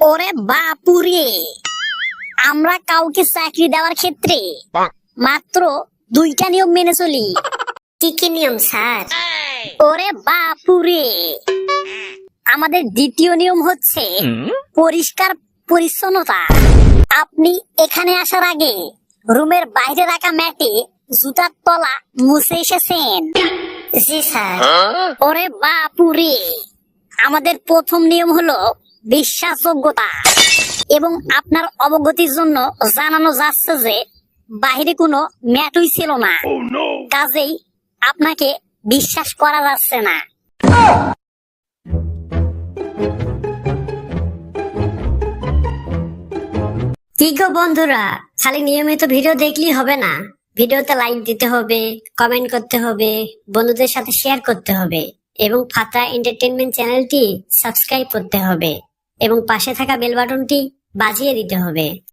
ওরে বাপুরে আমরা কাউকে চাকরি দেওয়ার ক্ষেত্রে মাত্র দুইটা নিয়ম মেনে চলি। কি কি নিয়ম স্যার? ওরে বাপুরে আমাদের দ্বিতীয় নিয়ম হচ্ছে পরিষ্কার পরিচ্ছন্নতা। আপনি এখানে আসার আগে রুমের বাইরে রাখা ম্যাটে জুতার তলা মুছে এসেছেন। জি স্যার। ওরে বাপুরে। আমাদের প্রথম নিয়ম হলো বিশ্বাসযোগ্যতা। এবং আপনার অবগতির জন্য জানানো যাচ্ছে যে বাইরে কোনো ম্যাটই ছিল না। কাজেই আপনাকে বিশ্বাস করা যাচ্ছে না। কি গো বন্ধুরা খালি নিয়মিত ভিডিও দেখলেই হবে না? ভিডিওতে লাইক দিতে হবে কমেন্ট করতে হবে, বন্ধুদের সাথে শেয়ার করতে হবে এবং ফাতা এন্টারটেনমেন্ট চ্যানেলটি সাবস্ক্রাইব করতে হবে এবং পাশে থাকা বেল বাটনটি বাজিয়ে দিতে হবে।